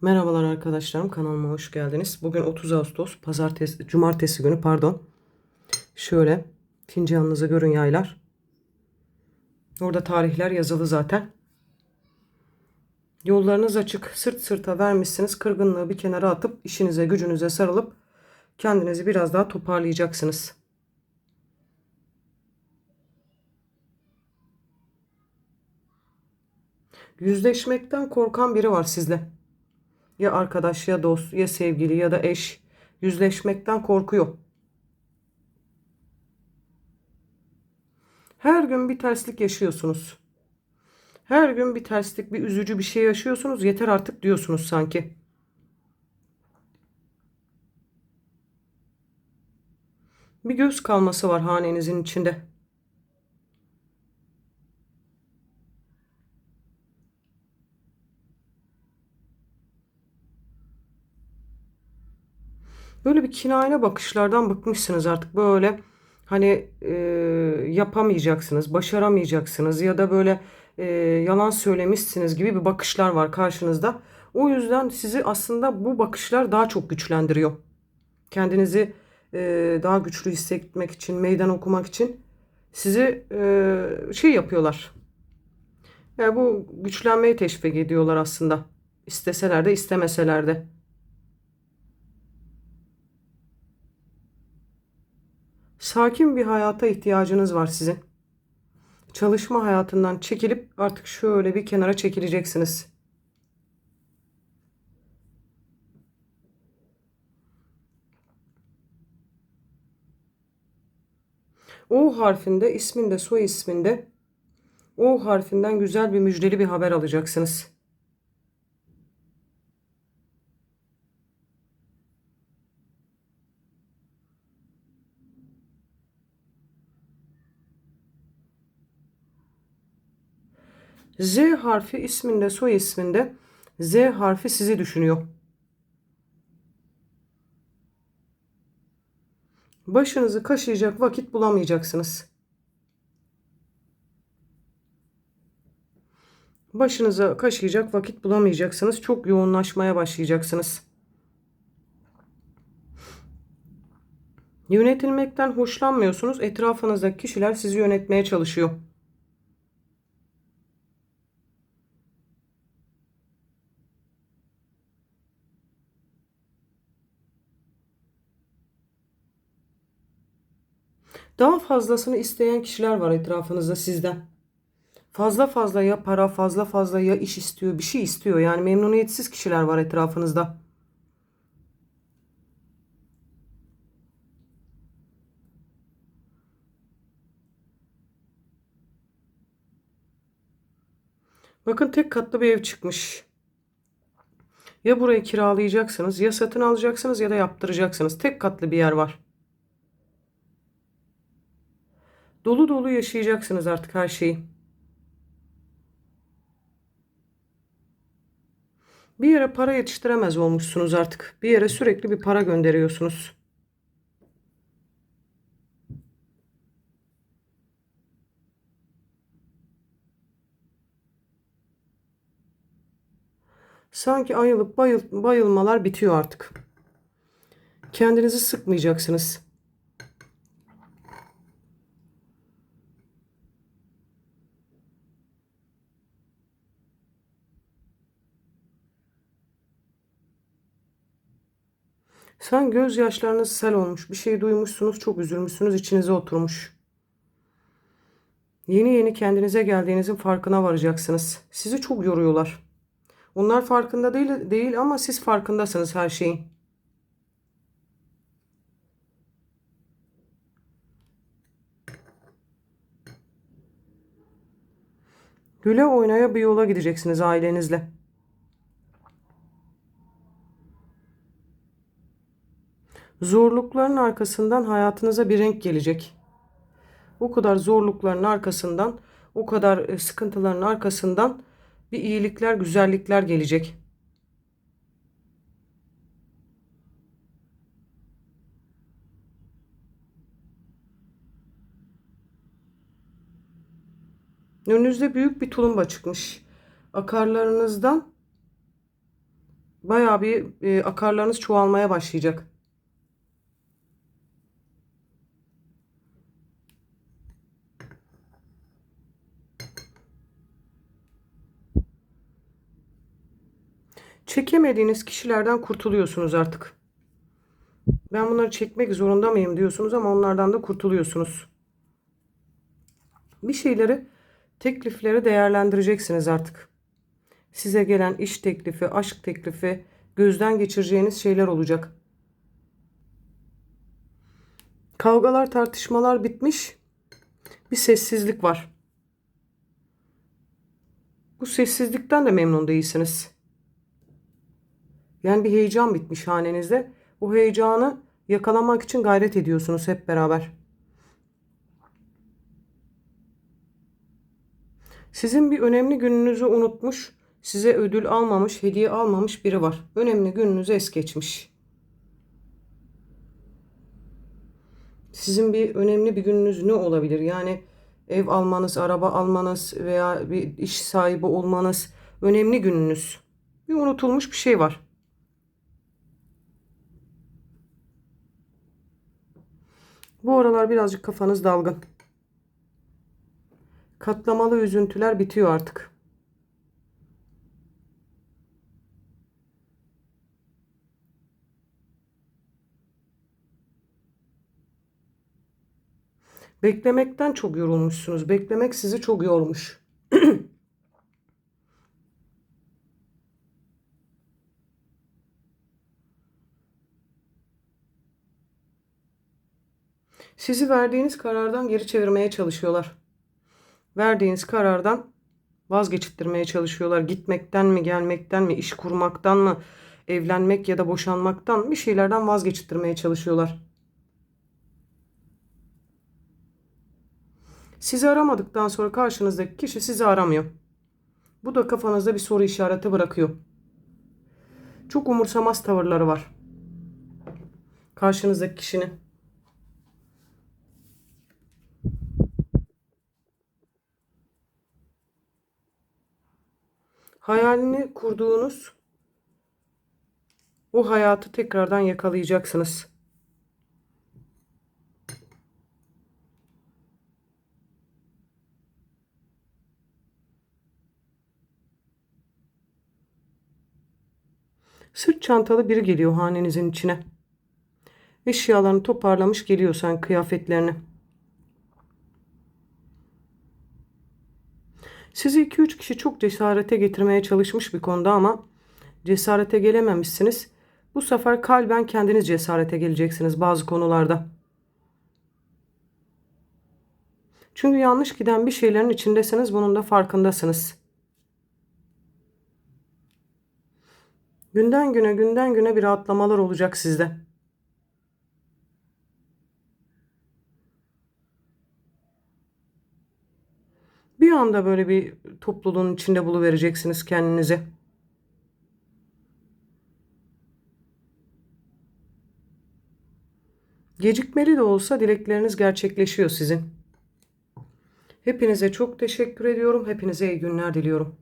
Merhabalar arkadaşlarım kanalıma hoş geldiniz. Bugün 30 Ağustos pazartesi cumartesi günü pardon. Şöyle fincanınızı görün yaylar. Orada tarihler yazılı zaten. Yollarınız açık. Sırt sırta vermişsiniz. Kırgınlığı bir kenara atıp işinize gücünüze sarılıp kendinizi biraz daha toparlayacaksınız. Yüzleşmekten korkan biri var sizde. Ya arkadaş ya dost ya sevgili ya da eş yüzleşmekten korkuyor. Her gün bir terslik yaşıyorsunuz. Her gün bir terslik, bir üzücü bir şey yaşıyorsunuz. Yeter artık diyorsunuz sanki. Bir göz kalması var hanenizin içinde. Böyle bir kinayene bakışlardan bıkmışsınız artık. Böyle hani e, yapamayacaksınız, başaramayacaksınız ya da böyle e, yalan söylemişsiniz gibi bir bakışlar var karşınızda. O yüzden sizi aslında bu bakışlar daha çok güçlendiriyor. Kendinizi e, daha güçlü hissetmek için, meydan okumak için sizi e, şey yapıyorlar. Yani bu güçlenmeyi teşvik ediyorlar aslında. İsteseler de istemeseler de. Sakin bir hayata ihtiyacınız var sizin. Çalışma hayatından çekilip artık şöyle bir kenara çekileceksiniz. O harfinde, isminde, soy isminde O harfinden güzel bir müjdeli bir haber alacaksınız. Z harfi isminde, soy isminde Z harfi sizi düşünüyor. Başınızı kaşıyacak vakit bulamayacaksınız. Başınıza kaşıyacak vakit bulamayacaksınız. Çok yoğunlaşmaya başlayacaksınız. Yönetilmekten hoşlanmıyorsunuz. Etrafınızdaki kişiler sizi yönetmeye çalışıyor. Daha fazlasını isteyen kişiler var etrafınızda sizden. Fazla fazla ya para, fazla fazla ya iş istiyor, bir şey istiyor. Yani memnuniyetsiz kişiler var etrafınızda. Bakın tek katlı bir ev çıkmış. Ya burayı kiralayacaksınız, ya satın alacaksınız ya da yaptıracaksınız. Tek katlı bir yer var. Dolu dolu yaşayacaksınız artık her şeyi. Bir yere para yetiştiremez olmuşsunuz artık. Bir yere sürekli bir para gönderiyorsunuz. Sanki ayılıp bayıl, bayılmalar bitiyor artık. Kendinizi sıkmayacaksınız. Sen gözyaşlarınız sel olmuş. Bir şey duymuşsunuz, çok üzülmüşsünüz, içinize oturmuş. Yeni yeni kendinize geldiğinizin farkına varacaksınız. Sizi çok yoruyorlar. Onlar farkında değil, değil ama siz farkındasınız her şeyin. Güle oynaya bir yola gideceksiniz ailenizle. Zorlukların arkasından hayatınıza bir renk gelecek. O kadar zorlukların arkasından, o kadar e, sıkıntıların arkasından bir iyilikler, güzellikler gelecek. Önünüzde büyük bir tulumba çıkmış. Akarlarınızdan Bayağı bir e, akarlarınız çoğalmaya başlayacak. Çekemediğiniz kişilerden kurtuluyorsunuz artık. Ben bunları çekmek zorunda mıyım diyorsunuz ama onlardan da kurtuluyorsunuz. Bir şeyleri, teklifleri değerlendireceksiniz artık. Size gelen iş teklifi, aşk teklifi, gözden geçireceğiniz şeyler olacak. Kavgalar, tartışmalar bitmiş. Bir sessizlik var. Bu sessizlikten de memnun değilsiniz. Yani bir heyecan bitmiş hanenizde. O heyecanı yakalamak için gayret ediyorsunuz hep beraber. Sizin bir önemli gününüzü unutmuş, size ödül almamış, hediye almamış biri var. Önemli gününüzü es geçmiş. Sizin bir önemli bir gününüz ne olabilir? Yani ev almanız, araba almanız veya bir iş sahibi olmanız önemli gününüz. Bir unutulmuş bir şey var. Bu aralar birazcık kafanız dalgın. Katlamalı üzüntüler bitiyor artık. Beklemekten çok yorulmuşsunuz. Beklemek sizi çok yormuş. Sizi verdiğiniz karardan geri çevirmeye çalışıyorlar. Verdiğiniz karardan vazgeçittirmeye çalışıyorlar. Gitmekten mi, gelmekten mi, iş kurmaktan mı, evlenmek ya da boşanmaktan bir şeylerden vazgeçittirmeye çalışıyorlar. Sizi aramadıktan sonra karşınızdaki kişi sizi aramıyor. Bu da kafanızda bir soru işareti bırakıyor. Çok umursamaz tavırları var. Karşınızdaki kişinin. Hayalini kurduğunuz o hayatı tekrardan yakalayacaksınız. Sırt çantalı biri geliyor hanenizin içine. Eşyalarını toparlamış geliyor sen kıyafetlerini. Sizi 2-3 kişi çok cesarete getirmeye çalışmış bir konuda ama cesarete gelememişsiniz. Bu sefer kalben kendiniz cesarete geleceksiniz bazı konularda. Çünkü yanlış giden bir şeylerin içindesiniz. Bunun da farkındasınız. Günden güne günden güne bir atlamalar olacak sizde. Bir anda böyle bir topluluğun içinde buluvereceksiniz kendinizi. Gecikmeli de olsa dilekleriniz gerçekleşiyor sizin. Hepinize çok teşekkür ediyorum. Hepinize iyi günler diliyorum.